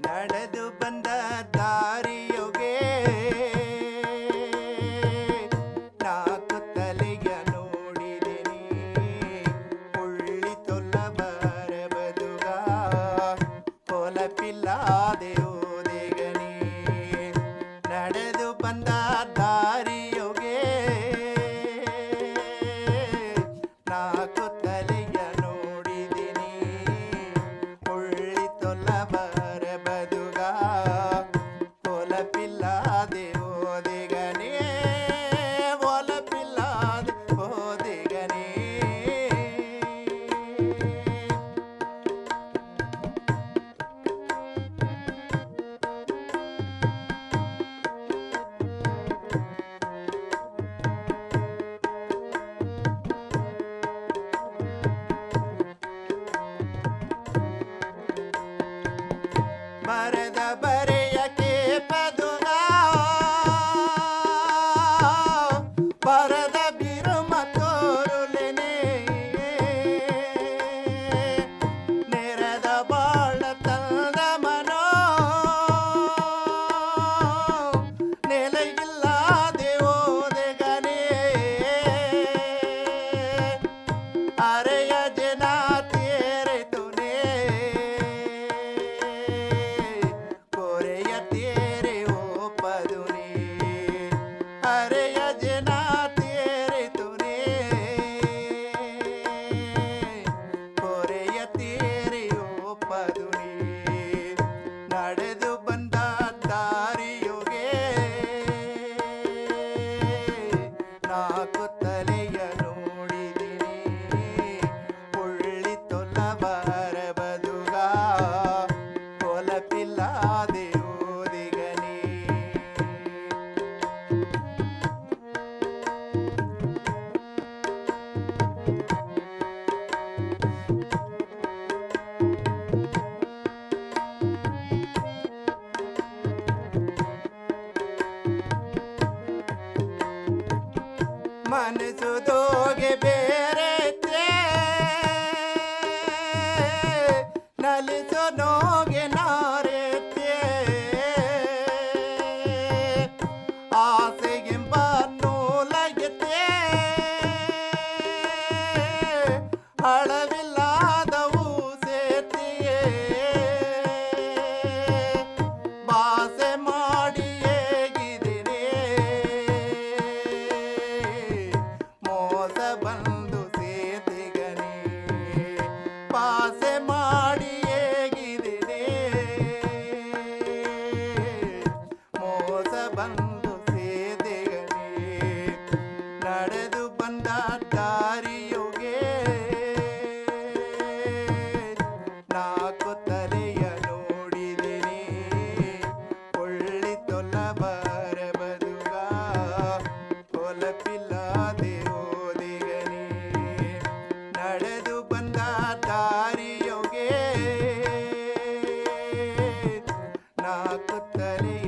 ನಡೆದು ಬಂದ ದಾರಿಯೊಗೆ ನಾಲ್ಕು ತಲೆಯ ನೋಡಿದೆನಿ. ಉಳ್ಳಿ ತೊಲ್ಲ ಬರಬದುಗ ಹೊಲಪಿಲ್ಲಾದೆ ಓದೆಗನಿ ನಡೆದು மரதபர ಹೊಲಪಿಲ್ಲಾದೆ ಓದಿಗನೇ ಮನಸ್ಸು ದೋಗೆ ಬೇರೆ ಬಂದ ದಾರಿಯುಗೆ. ನಾಲ್ಕು ತಲೆಯ ನೋಡಿದಿನಿ. ಒಳ್ಳಿ ತೊಲಬಾರ ಬದುಗ. ಹೊಲಪಿಲ್ಲದೆ ಓದಿಗನಿ. ನಡೆದು ಬಂದ ದಾರಿಯುಗೆ. ನಾಲ್ಕು ತಲೆಯ